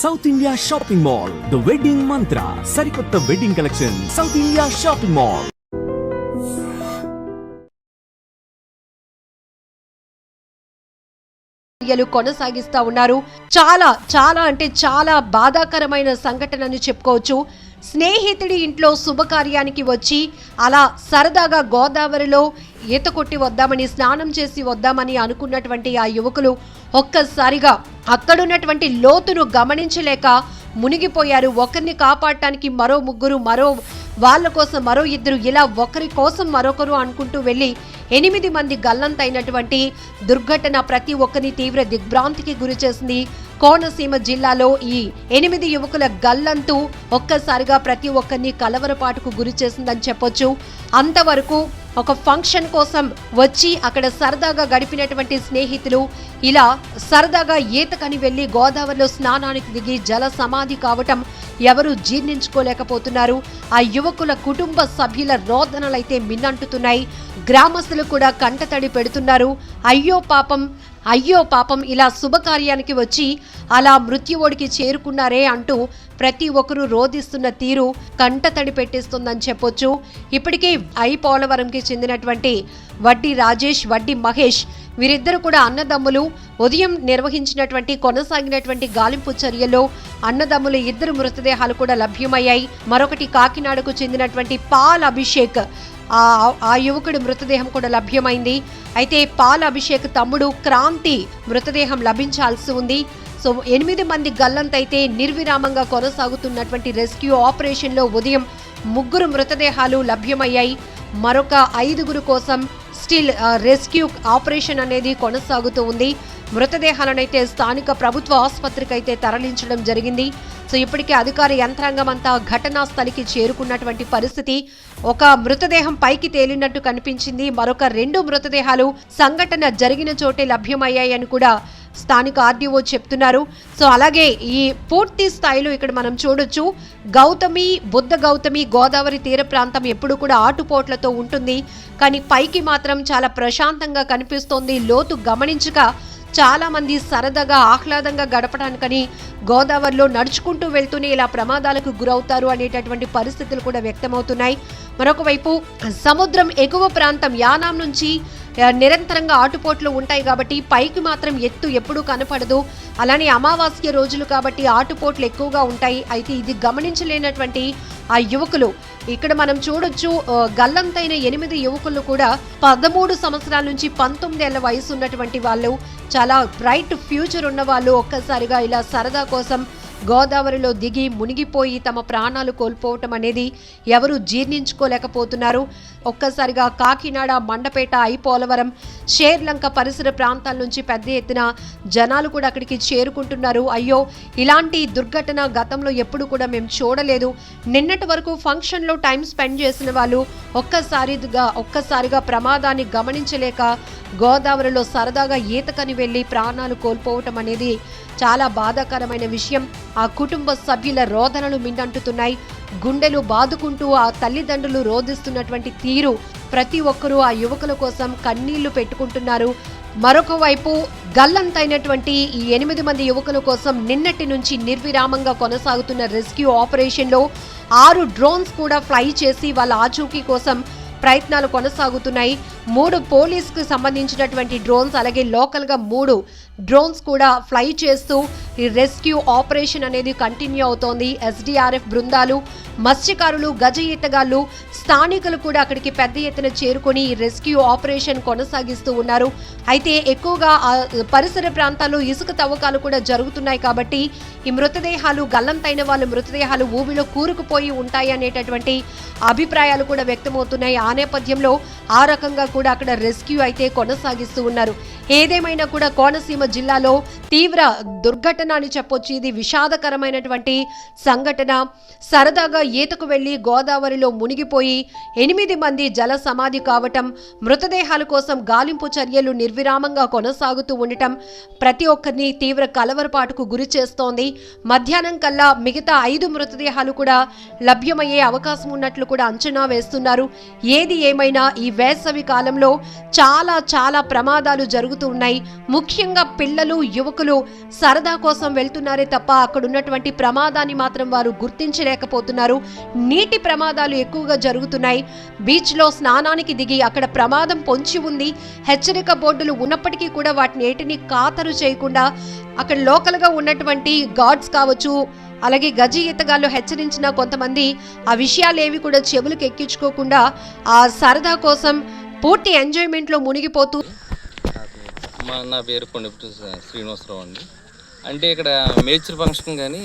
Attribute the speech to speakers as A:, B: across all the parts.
A: South India shopping mall the wedding Mantra సరికొత్త wedding collection South India shopping mall
B: కొనసాగిస్తా ఉన్నారు. చాలా చాలా అంటే చాలా బాధాకరమైన సంఘటనని చెప్పుకోవచ్చు. స్నేహితుడి ఇంట్లో శుభకార్యానికి వచ్చి అలా సరదాగా గోదావరిలో ఈత కొట్టి వద్దామని స్నానం చేసి వద్దామని అనుకున్నటువంటి ఆ యువకులు ఒక్కసారిగా అక్కడున్నటువంటి లోతును గమనించలేక మునిగిపోయారు. ఒకరిని కాపాడటానికి మరో ముగ్గురు మరో వాళ్ళ కోసం మరో ఇద్దరు ఇలా ఒకరి కోసం మరొకరు అనుకుంటూ వెళ్ళి ఎనిమిది మంది గల్లంతైనటువంటి దుర్ఘటన ప్రతి ఒక్కరిని తీవ్ర దిగ్భ్రాంతికి గురి చేసింది. కోనసీమ జిల్లాలో ఈ ఎనిమిది యువకుల గల్లంతు ఒక్కసారిగా ప్రతి ఒక్కరిని కలవరపాటుకు గురి చేసిందని చెప్పొచ్చు. అంతవరకు ఒక ఫంక్షన్ కోసం వచ్చి అక్కడ సరదాగా గడిపినటువంటి స్నేహితులు ఇలా సరదాగా ఈతకని వెళ్ళి గోదావరిలో స్నానానికి దిగి జల సమాధి కావటం ఎవరూ జీర్ణించుకోలేకపోతున్నారు. ఆ యువకుల కుటుంబ సభ్యుల రోదనలైతే మిన్నంటుతున్నాయి. గ్రామస్తులు కూడా కంటతడి పెడుతున్నారు. అయ్యో పాపం అయ్యో పాపం ఇలా శుభకార్యానికి వచ్చి అలా మృత్యువోడికి చేరుకున్నారే అంటూ ప్రతి ఒక్కరూ రోధిస్తున్న తీరు కంటతడి పెట్టిస్తుందని చెప్పొచ్చు. ఇప్పటికే ఐ. పోలవరంకి చెందినటువంటి వడ్డీ రాజేష్ వడ్డీ మహేష్ వీరిద్దరు కూడా అన్నదమ్ములు. ఉదయం నిర్వహించినటువంటి కొనసాగినటువంటి గాలింపు చర్యల్లో అన్నదమ్ములు ఇద్దరు మృతదేహాలు కూడా లభ్యమయ్యాయి. మరొకటి కాకినాడకు చెందినటువంటి పాల్ అభిషేక్. ఆ ఆ యువకుడి మృతదేహం కూడా లభ్యమైంది. అయితే పాల్ అభిషేక్ తమ్ముడు క్రాంతి మృతదేహం లభించాల్సి ఉంది. సో ఎనిమిది మంది గల్లంతైతే నిర్విరామంగా కొనసాగుతున్నటువంటి రెస్క్యూ ఆపరేషన్లో ఉదయం ముగ్గురు మృతదేహాలు లభ్యమయ్యాయి. మరొక ఐదుగురు కోసం స్టిల్ రెస్క్యూ ఆపరేషన్ అనేది కొనసాగుతూ ఉంది. మృతదేహాలనైతే స్థానిక ప్రభుత్వ ఆసుపత్రికి అయితే తరలించడం జరిగింది. సో ఇప్పటికే అధికార యంత్రాంగం అంతా ఘటనా స్థలికి చేరుకున్నటువంటి పరిస్థితి. ఒక మృతదేహం పైకి తేలినట్టు కనిపించింది. మరొక రెండు మృతదేహాలు సంఘటన జరిగిన చోటే లభ్యమయ్యాయని కూడా స్థానిక ఆర్డీఓ చెప్తున్నారు. సో అలాగే ఈ పూర్తి స్థాయిలో ఇక్కడ మనం చూడొచ్చు. గౌతమి బుద్ధ గౌతమి గోదావరి తీర ప్రాంతం ఎప్పుడు కూడా ఆటుపోట్లతో ఉంటుంది. కానీ పైకి మాత్రం చాలా ప్రశాంతంగా కనిపిస్తోంది. లోతు గమనించక చాలామంది సరదాగా ఆహ్లాదంగా గడపడానికని గోదావరిలో నడుచుకుంటూ వెళ్తూనే ఇలా ప్రమాదాలకు గురవుతారు అనేటటువంటి పరిస్థితులు కూడా వ్యక్తమవుతున్నాయి. మరొకవైపు సముద్రం ఎగువ ప్రాంతం యానాం నుంచి నిరంతరంగా ఆటుపోట్లు ఉంటాయి కాబట్టి పైకి మాత్రం ఎత్తు ఎప్పుడూ కనపడదు. అలానే అమావాస్య రోజులు కాబట్టి ఆటుపోట్లు ఎక్కువగా ఉంటాయి. అయితే ఇది గమనించలేనటువంటి ఆ యువకులు. ఇక్కడ మనం చూడొచ్చు గల్లంతైన ఎనిమిది యువకులు కూడా పదమూడు సంవత్సరాల నుంచి పంతొమ్మిదేళ్ళ వయసు ఉన్నటువంటి వాళ్ళు చాలా బ్రైట్ ఫ్యూచర్ ఉన్న వాళ్ళు ఒక్కసారిగా ఇలా సరదా కోసం గోదావరిలో దిగి మునిగిపోయి తమ ప్రాణాలు కోల్పోవటం అనేది ఎవరు జీర్ణించుకోలేకపోతున్నారు. ఒక్కసారిగా కాకినాడ మండపేట ఐపోలవరం షేర్లంక పరిసర ప్రాంతాల నుంచి పెద్ద ఎత్తున జనాలు కూడా అక్కడికి చేరుకుంటున్నారు. అయ్యో ఇలాంటి దుర్ఘటన గతంలో ఎప్పుడు కూడా మేము చూడలేదు. నిన్నటి వరకు ఫంక్షన్లో టైం స్పెండ్ చేసిన వాళ్ళు ఒక్కసారిగా ఒక్కసారిగా ప్రమాదాన్ని గమనించలేక గోదావరిలో సరదాగా ఈతకని వెళ్ళి ప్రాణాలు కోల్పోవటం అనేది చాలా బాధాకరమైన విషయం. ఆ కుటుంబ సభ్యుల రోదనలు మిన్నంటుతున్నాయి. గుండెలు బాదుకుంటూ ఆ తల్లిదండ్రులు రోధిస్తున్నటువంటి తీరు ప్రతి ఒక్కరూ ఆ యువకుల కోసం కన్నీళ్ళు పెట్టుకుంటున్నారు. మరొక వైపు గల్లంతైనటువంటి ఈ ఎనిమిది మంది యువకుల కోసం నిన్నటి నుంచి నిర్విరామంగా కొనసాగుతున్న రెస్క్యూ ఆపరేషన్లో ఆరు డ్రోన్స్ కూడా ఫ్లై చేసి వాళ్ళ ఆచూకీ కోసం ప్రయత్నాలు కొనసాగుతున్నాయి. మూడు పోలీస్కు సంబంధించినటువంటి డ్రోన్స్ అలాగే లోకల్గా మూడు డ్రోన్స్ కూడా ఫ్లై చేస్తూ ఈ రెస్క్యూ ఆపరేషన్ అనేది కంటిన్యూ అవుతోంది. ఎస్డీఆర్ఎఫ్ బృందాలు మత్స్యకారులు గజ ఈతగాళ్ళు స్థానికులు కూడా అక్కడికి పెద్ద ఎత్తున చేరుకొని ఈ రెస్క్యూ ఆపరేషన్ కొనసాగిస్తూ ఉన్నారు. అయితే ఎక్కువగా పరిసర ప్రాంతాల్లో ఇసుక తవ్వకాలు కూడా జరుగుతున్నాయి కాబట్టి ఈ మృతదేహాలు గల్లంతైన వాళ్ళ మృతదేహాలు ఊబిలో కూరుకుపోయి ఉంటాయి అనేటటువంటి అభిప్రాయాలు కూడా వ్యక్తమవుతున్నాయి. ఆ నేపథ్యంలో ఆ రకంగా కూడా అక్కడ రెస్క్యూ అయితే కొనసాగిస్తూ ఉన్నారు. ఏదేమైనా కూడా కోనసీమ జిల్లాలో తీవ్ర దుర్ఘటన అని చెప్పొచ్చు. ఇది విషాదకరమైనటువంటి సంఘటన. సరదాగా ఈతకు వెళ్ళి గోదావరిలో మునిగిపోయి ఎనిమిది మంది జల సమాధి కావటం మృతదేహాల కోసం గాలింపు చర్యలు నిర్విరామంగా కొనసాగుతూ ఉండటం ప్రతి ఒక్కరిని తీవ్ర కలవరపాటుకు గురి చేస్తోంది. మధ్యాహ్నం కల్లా మిగతా ఐదు మృతదేహాలు కూడా లభ్యమయ్యే అవకాశం ఉన్నట్లు కూడా అంచనా వేస్తున్నారు. ఏది ఏమైనా ఈ వేసవి కాలంలో చాలా చాలా ప్రమాదాలు జరుగుతూ ఉన్నాయి. ముఖ్యంగా పిల్లలు యువకులు సరదా కోసం వెళ్తున్నారే తప్ప అక్కడ ఉన్నటువంటి ప్రమాదాన్ని మాత్రం వారు గుర్తించలేకపోతున్నారు. నీటి ప్రమాదాలు ఎక్కువగా జరుగుతున్నాయి. బీచ్లో స్నానానికి దిగి అక్కడ ప్రమాదం పొంచి ఉంది. హెచ్చరిక బోర్డులు ఉన్నప్పటికీ కూడా వాటిని ఏటిని ఖాతరు చేయకుండా అక్కడ లోకల్గా ఉన్నటువంటి గాడ్స్ కావచ్చు అలాగే గజి ఈతగాళ్ళు హెచ్చరించిన కొంతమంది ఆ విషయాలేవి కూడా చెవులకు ఎక్కించుకోకుండా ఆ సరదా కోసం పూర్తి ఎంజాయ్మెంట్లో మునిగిపోతూ
C: మా నా పేరు కొండపిటి శ్రీనివాసరావు అండి. అంటే ఇక్కడ మేచర్ ఫంక్షన్ కానీ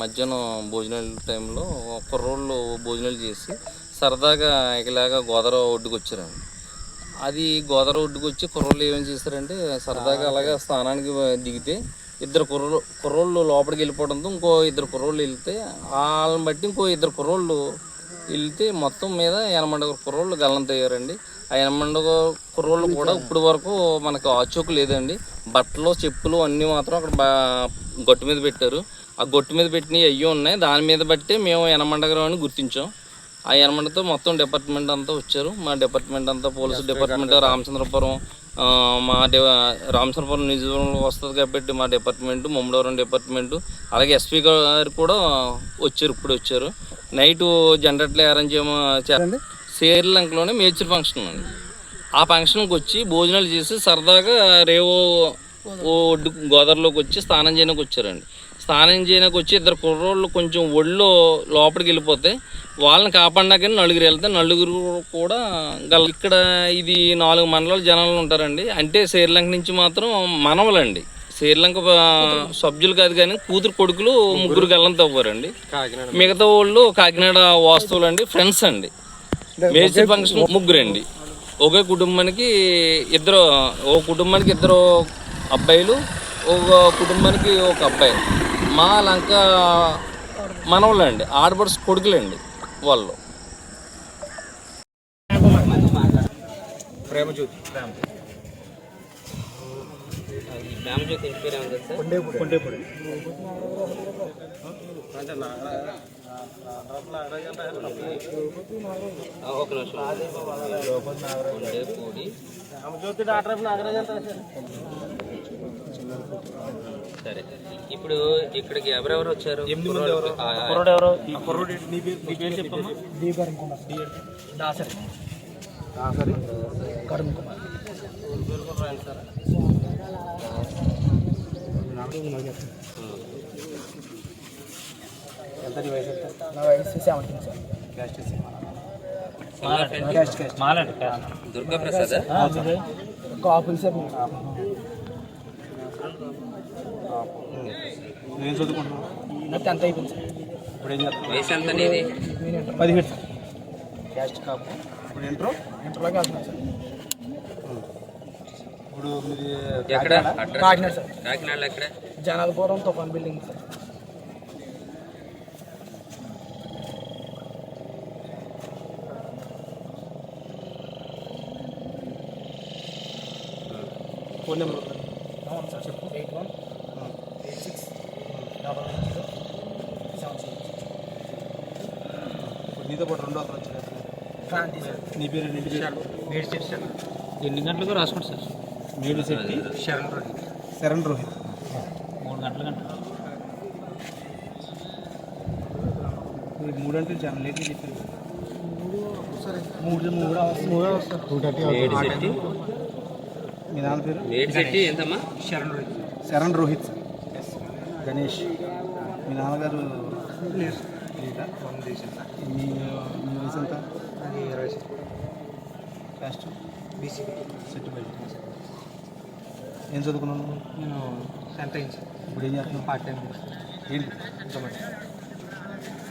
C: మధ్యాహ్నం భోజనాల టైంలో కుర్రోళ్ళు భోజనాలు చేసి సరదాగా ఇలాగా గోదావరి ఒడ్డుకు వచ్చారండి. అది గోదావరి ఒడ్డుకు వచ్చి కుర్రోళ్ళు ఏమేం చేశారంటే సరదాగా అలాగా స్నానానికి దిగితే ఇద్దరు కుర్రో కుర్రోళ్ళు లోపలికి వెళ్ళిపోవడంతో ఇంకో ఇద్దరు కుర్రోళ్ళు వెళ్తే వాళ్ళని బట్టి ఇంకో ఇద్దరు కుర్రోళ్ళు వెళ్తే మొత్తం మీద ఎనమండ కుర్రోళ్ళు గల్లంతయ్యారండి. ఆ ఎనమండ కుర్రోళ్ళు కూడా ఇప్పుడు వరకు మనకు ఆచూకు లేదండి. బట్టలు చెప్పులు అన్నీ మాత్రం అక్కడ బా గొట్టు మీద పెట్టారు. ఆ గొట్టు మీద పెట్టినవి అయ్యి ఉన్నాయి. దాని మీద బట్టి మేము ఎనమండగరం అని గుర్తించాం. ఆ ఎనమండతో మొత్తం డిపార్ట్మెంట్ అంతా వచ్చారు. మా డిపార్ట్మెంట్ అంతా పోలీసు డిపార్ట్మెంట్ రామచంద్రపురం మా డి రామచంద్రపురం నియోజకవర్గంలో వస్తుంది కాబట్టి మా డిపార్ట్మెంట్ ముమ్మడవరం డిపార్ట్మెంట్ అలాగే ఎస్పీ గారు కూడా వచ్చారు ఇప్పుడు వచ్చారు. నైట్ జనరేట్లు అరేంజ్ చేయమ శ్రీలంకలోనే మేచర్ ఫంక్షన్ అండి ఆ ఫంక్షన్కి వచ్చి భోజనాలు చేసి సరదాగా రేవో ఓ ఒడ్డు గోదావరిలోకి వచ్చి స్నానం చేయడానికి వచ్చారండి. స్నానం చేయడానికి వచ్చి ఇద్దరు కుర్రోళ్ళు కొంచెం ఒళ్ళో లోపలికి వెళ్ళిపోతే వాళ్ళని కాపాడినాకని నలుగురు వెళ్తే నలుగురు కూడా గల ఇక్కడ ఇది నాలుగు మండలాల జనాలు ఉంటారండి. అంటే శ్రీలంక నుంచి మాత్రం మనవలండి. శ్రీలంక సభ్యులు కాదు కానీ కూతురు కొడుకులు ముగ్గురు గల్లంత అవ్వారండి మిగతా వాళ్ళు కాకినాడ వాస్తువులు అండి ఫ్రెండ్స్ అండి. మేజర్ ఫంక్షన్ ముగ్గురు అండి ఒకే కుటుంబానికి ఇద్దరు ఓ కుటుంబానికి ఇద్దరు అబ్బాయిలు ఒక కుటుంబానికి ఒక అబ్బాయి. మా లంక మనవలండి ఆడపడుచు కొడుకులండి వాళ్ళు. ఒక సరే. ఇప్పుడు ఇక్కడికి ఎవరెవరు వచ్చారు? కుర్రోడు ఎవరు?
D: నా వయసు? Seventeen sir
C: Durga Prasad?
D: కాపులు సార్
E: నేను చదువుకుంటున్నాను
D: టెన్త్ అయిపోయింది సార్
E: ఇప్పుడు ఏం చేస్తున్నాను
C: వయసు ఎంత నీది
D: నేను ఇంటర్
E: పదిహేడు సార్
D: క్యాస్ట్ కాపు.
E: ఇప్పుడు ఇంటర్?
D: ఇంటర్లోకి వెళ్తున్నాను సార్
E: ఇప్పుడు మీది
C: ఎక్కడ?
E: కాకినాడ?
D: సార్
C: కాకినాడలో ఎక్కడ?
D: జనాలపురం తుఫాన్ బిల్డింగ్ సార్
E: ఫోన్ నెంబర్
D: అవును సార్ చెప్పు eight one eight six double nine zero seven six
E: నీతో పాటు రెండో అతను వచ్చాడు
D: క్రాంతి సార్
E: నీ పేరు నీ పేరు
D: మేడ్ సార్
F: ఎన్ని గంటలకు రాసుకోండి సార్
E: మేడు శెట్టి
D: శరణ్ రోహిత్
E: శరణ్ రోహిత్
F: మూడు గంటల గంట
E: మీరు మూడంటే చాలా లేట్గా చెప్పారు
D: మూడు మూడు మూడు వస్తారు టూ థర్టీ
C: మేడి
E: మీ నాన్న పేరు?
C: మేడి శెట్టి ఎంతమ్మా
D: శరణ్ రోహిత్
E: శరణ్ రోహిత్ సార్. గణేష్. మీ నాన్నగారు
D: లేదు.
E: లేదా
D: ఫోన్ చేశాను సార్
E: మీ మీ వయసు ఎంత?
D: అది ఇరవై సార్
E: క్యాస్ట్
D: బీసీ
E: సెట్ బెల్ట్. ఏం చదువుకున్నాను
D: నేను టెన్త్ అయింది సార్.
E: ఇప్పుడు ఏం చేస్తున్నావు?
D: పార్ట్ టైం
E: ఏంటి?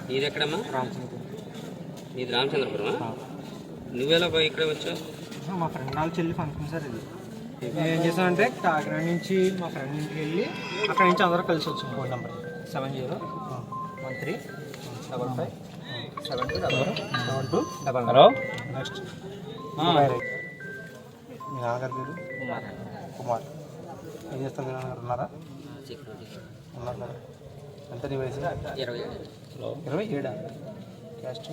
C: నీది ఎక్కడమ్మా
D: రామచంద్రపురం.
C: నీది రామచంద్రపురమా? నువ్వెలా పోయి ఇక్కడ వచ్చావు?
D: మా ఫ్రెండ్ వాళ్ళ చెల్లి ఫంక్షన్ సార్ ఇది. ఏం చేశానంటే కాకినాడ నుంచి మా ఫ్రెండ్ ఇంటికి వెళ్ళి అక్కడ నుంచి అందరూ కలిసి వచ్చాం. Phone number. Seven zero one three double five seven two double seven two double
F: hello?
E: Next. మీ నాన్నగారి పేరు? కుమార్. ఏం చేస్తారు మీ నాన్నగారు? ఉన్నారా? ఉన్నారు? కదా ఎంత నీ వయసు?
C: ఇరవై
E: ఇరవై ఏడా? క్యాస్ట్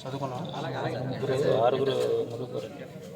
E: చదువుకున్నావా?
F: ఆరుగురు పిల్ల-